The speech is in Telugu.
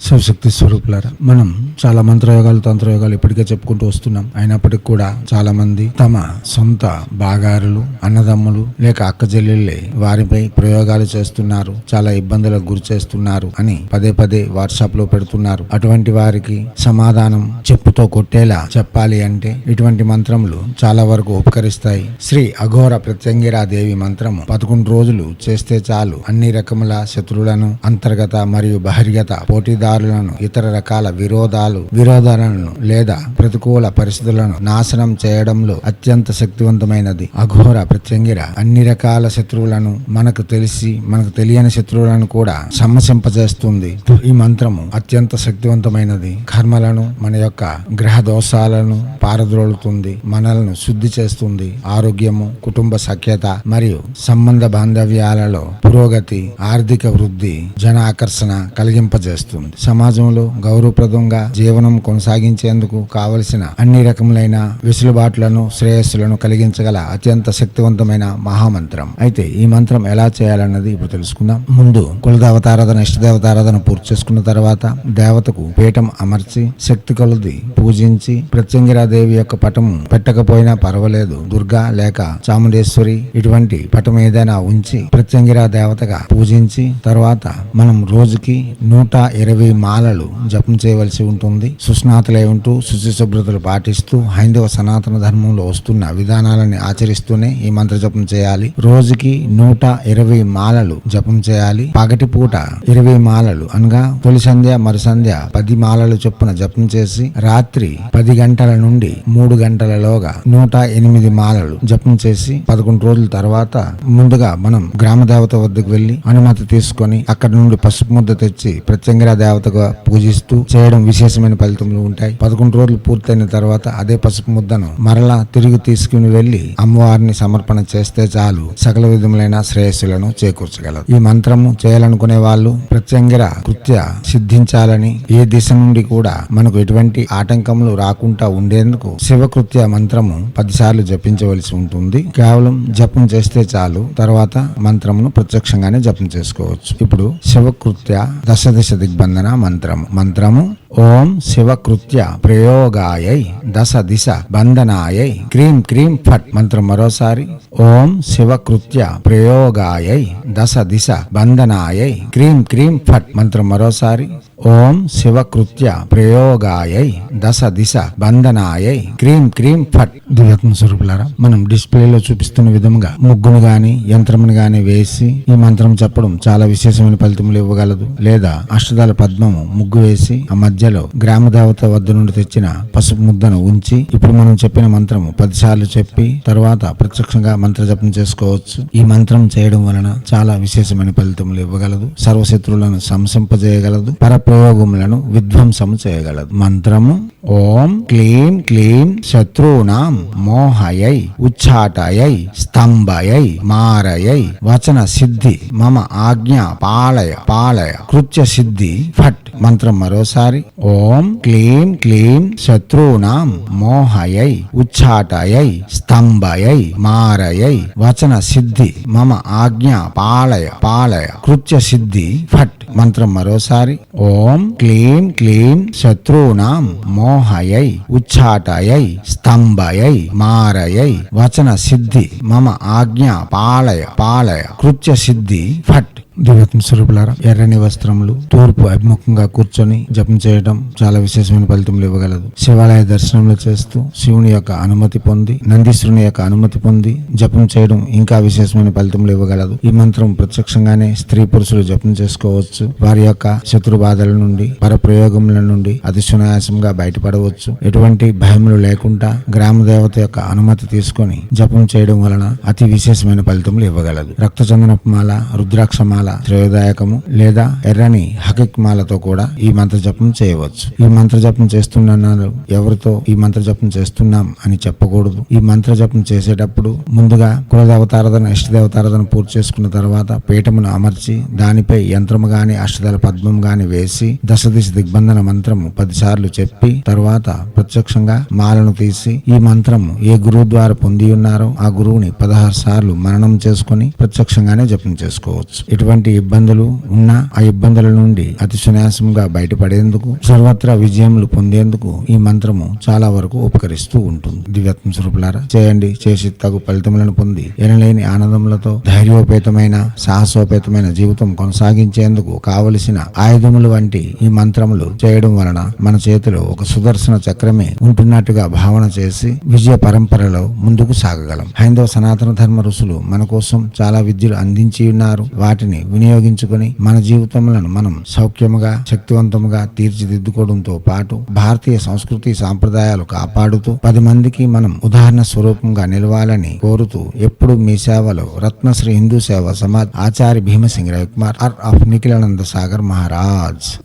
శివశక్తి స్వరూపులారా మనం చాలా మంత్రయోగాలు తంత్రయోగాలు ఇప్పటికే చెప్పుకుంటూ వస్తున్నాం. అయినప్పటికీ కూడా చాలా మంది తమ సొంత బాగారులు అన్నదమ్ములు లేక అక్క చెల్లెళ్ళే వారిపై ప్రయోగాలు చేస్తున్నారు చాలా ఇబ్బందులకు గురి చేస్తున్నారు అని పదే పదే వాట్సాప్లో పెడుతున్నారు. అటువంటి వారికి సమాధానం చెప్పుతో కొట్టేలా చెప్పాలి అంటే ఇటువంటి మంత్రములు చాలా వరకు ఉపకరిస్తాయి. శ్రీ అఘోర ప్రత్యంగిరా దేవి మంత్రము పదకొండు రోజులు చేస్తే చాలు. అన్ని రకముల శత్రువులను అంతర్గత మరియు బహిర్గత పోటీ పోటీదారులను ఇతర రకాల విరోధాలు విరోధాలను లేదా ప్రతికూల పరిస్థితులను నాశనం చేయడంలో అత్యంత శక్తివంతమైనది. అఘోర ప్రత్యంగిర అన్ని రకాల శత్రువులను మనకు తెలిసి మనకు తెలియని శత్రువులను కూడా సమ్మసింపజేస్తుంది ఈ మంత్రము అత్యంత శక్తివంతమైనది. కర్మలను మన యొక్క గ్రహ దోషాలను పారద్రోలుతుంది. మనలను శుద్ధి చేస్తుంది. ఆరోగ్యము కుటుంబ సఖ్యత మరియు సంబంధ బాంధవ్యాలలో పురోగతి ఆర్థిక వృద్ధి జన ఆకర్షణ కలిగింపజేస్తుంది. సమాజంలో గౌరవప్రదంగా జీవనం కొనసాగించేందుకు కావలసిన అన్ని రకములైన వెసులుబాట్లను శ్రేయస్సులను కలిగించగల అత్యంత శక్తివంతమైన మహామంత్రం. అయితే ఈ మంత్రం ఎలా చేయాలన్నది ఇప్పుడు తెలుసుకుందాం. ముందు కులదేవతారాధన ఇష్టదేవతారాధన పూర్తి చేసుకున్న తర్వాత దేవతకు పీఠం అమర్చి శక్తి కొలది పూజించి ప్రత్యంగిరాదేవి యొక్క పటం పెట్టకపోయినా పర్వాలేదు. దుర్గా లేక చాముండేశ్వరి ఇటువంటి పటం ఏదైనా ఉంచి ప్రత్యంగిరా దేవతగా పూజించి తర్వాత మనం రోజుకి నూట ఇరవై మాలలు జపం చేయవలసి ఉంటుంది. సుస్నాతులై ఉంటూ శుచి శుభ్రతలు పాటిస్తూ హైందవ సనాతన ధర్మంలో వస్తున్న విధానాలని ఆచరిస్తూనే ఈ మంత్ర జపం చేయాలి. రోజుకి నూట ఇరవై మాలలు జపం చేయాలి. పగటి పూట ఇరవై మాలలు అనగా తొలి సంధ్య మరు సంధ్య పది మాలలు చొప్పున జపం చేసి రాత్రి పది గంటల నుండి మూడు గంటలలోగా నూట ఎనిమిది మాలలు జపం చేసి పదకొండు రోజుల తర్వాత ముందుగా మనం గ్రామ దేవత వద్దకు వెళ్ళి అనుమతి తీసుకొని అక్కడ నుండి పసుపు ముద్ద తెచ్చి ప్రత్యంగిర దేవతగా పూజిస్తూ చేయడం విశేషమైన ఫలితములు ఉంటాయి. పదకొండు రోజులు పూర్తయిన తర్వాత అదే పసుపు ముద్దను మరలా తిరిగి తీసుకుని వెళ్ళి అమ్మవారిని సమర్పణ చేస్తే చాలు. సకల విధములైన శ్రేయస్సులను చేకూర్చగలరు. ఈ మంత్రము చేయాలనుకునే వాళ్ళు ప్రత్యంగిర కృత్య సిద్ధించాలని ఏ దిశ నుండి కూడా మనకు ఎటువంటి ఆటంకములు రాకుండా ఉండేందుకు శివకృత్య మంత్రము పదిసార్లు జపించవలసి ఉంటుంది. కేవలం జపం చేస్తే చాలు. తర్వాత మంత్రమును ప్రత్యక్షంగానే జపం చేసుకోవచ్చు. ఇప్పుడు శివకృత్య దశ దిశ దిగ్బంధన మంత్రము? మంత్రము ఓం శివకృత్య ప్రయోగాయై దశ దిశ బంధనాయై క్రీం క్రీం ఫట్ మంత్రం మరోసారి. ఓం శివకృత్య ప్రయోగాయై దశ దిశ బంధనాయై క్రీం క్రీం ఫట్ మంత్రం మరోసారి. ఓం శివకృత్య ప్రయోగాయై దశ దిశ బంధనాయై క్రీం క్రీం ఫట్. దివ్యాత్మ స్వరూపులారా మనం డిస్ప్లేలో చూపిస్తున్న విధంగా ముగ్గును గాని యంత్రమును గాని వేసి ఈ మంత్రం చెప్పడం చాలా విశేషమైన ఫలితములు ఇవ్వగలదు. లేదా అష్టదాల పద్మము ముగ్గు వేసి ఆ మధ్యలో గ్రామ దేవత వద్ద నుండి తెచ్చిన పసుపు ముద్దను ఉంచి ఇప్పుడు మనం చెప్పిన మంత్రము పదిసార్లు చెప్పి తర్వాత ప్రత్యక్షంగా మంత్ర జపం చేసుకోవచ్చు. ఈ మంత్రం చేయడం వలన చాలా విశేషమైన ఫలితములు ఇవ్వగలదు. సర్వశత్రువులను సంసింపజేయగలదు. పరప్రయోగములను విధ్వంసము చేయగలదు. మంత్రము ఓం క్లీం క్లీం శత్రువునాం మోహయై ఉచ్చాటయై స్తంభయై మారయై వచన సిద్ధి మమ ఆజ్ఞ పాలయ పాలయ కృత్య సిద్ధి ఫట్ మంత్రం మరోసారి. ఓం క్లీం క్లీం శత్రువునాం మోహయై ఉచ్చాటయై స్తంభయై మారయై వచన సిద్ధి మమ ఆజ్ఞ పాలయ పాలయ కృత్య సిద్ధి ఫట్ మంత్రం మరోసారి ఓం క్లీం క్లీం శత్రువునాం మోహయై ఉచ్చాటయై స్తంభయై మారయై వచన సిద్ధి మమ ఆజ్ఞ పాలయ పాలయ కృత్య సిద్ధి ఫట్ దివ్యత్మ స్వరూపులారా ఎర్రని వస్త్రములు తూర్పు అభిముఖంగా కూర్చొని జపం చేయడం చాలా విశేషమైన ఫలితములు ఇవ్వగలదు. శివాలయ దర్శనములు చేస్తూ శివుని యొక్క అనుమతి పొంది నందీశ్వరుని యొక్క అనుమతి పొంది జపం చేయడం ఇంకా విశేషమైన ఫలితములు ఇవ్వగలదు. ఈ మంత్రం ప్రత్యక్షంగానే స్త్రీ పురుషులు జపం చేసుకోవచ్చు. వారి యొక్క శత్రు బాధల నుండి పరప్రయోగముల నుండి అతి సునాయాసంగా బయటపడవచ్చు. ఎటువంటి భయములు లేకుండా గ్రామ దేవత యొక్క అనుమతి తీసుకొని జపం చేయడం వలన అతి విశేషమైన ఫలితములు ఇవ్వగలదు. రక్తచందనపు మాల రుద్రాక్షమాల మాల శ్రేయోదాయకము లేదా ఎర్రని హకిక్ మాలతో కూడా ఈ మంత్ర జపం చేయవచ్చు. ఈ మంత్ర జపం చేస్తున్నారు ఎవరితో ఈ మంత్ర జపం చేస్తున్నాం అని చెప్పకూడదు. ఈ మంత్ర జపం చేసేటప్పుడు ముందుగా కులదేవతారాధన ఇష్టదేవతారాధన పూర్తి చేసుకున్న తర్వాత పీఠమును అమర్చి దానిపై యంత్రము గాని అష్టదళ పద్మం గాని వేసి దశ దిశ దిగ్బంధన మంత్రము పదిసార్లు చెప్పి తరువాత ప్రత్యక్షంగా మాలను తీసి ఈ మంత్రము ఏ గురువు ద్వారా పొంది ఉన్నారో ఆ గురువుని పదహారు సార్లు మరణం చేసుకొని ప్రత్యక్షంగానే జపం చేసుకోవచ్చు. ఎటువంటి ఇబ్బందులు ఉన్నా ఆ ఇబ్బందుల నుండి అతి సునాయాసంగా బయటపడేందుకు సర్వత్రా విజయములు పొందేందుకు ఈ మంత్రము చాలా వరకు ఉపకరిస్తూ ఉంటుంది. దివ్యత్మ స్వరూపులారా చేయండి. చేసి తగు ఫలితములను పొంది ఎనలేని ఆనందములతో ధైర్యోపేతమైన సాహసోపేతమైన జీవితం కొనసాగించేందుకు కావలసిన ఆయుధములు వంటి ఈ మంత్రములు చేయడం వలన మన చేతిలో ఒక సుదర్శన చక్రమే ఉంటున్నట్టుగా భావన చేసి విజయ పరంపరలో ముందుకు సాగగలం. హైందవ సనాతన ధర్మ ఋషులు మన కోసం చాలా విద్యలు అందించి ఉన్నారు. వాటిని వినియోగించుకొని మన జీవితములను మనం సౌఖ్యముగా శక్తివంతముగా తీర్చిదిద్దుకోవడంతో పాటు భారతీయ సంస్కృతి సాంప్రదాయాలు కాపాడుతూ పది మందికి మనం ఉదాహరణ స్వరూపంగా నిలవాలని కోరుతూ ఎప్పుడు మీ సేవలో రత్నశ్రీ హిందూ సేవ సమాజ్ ఆచార్య భీమసింగ్ రవికుమార్ ఆర్ ఆఫ్ నిఖిలానంద సాగర్ మహారాజ్.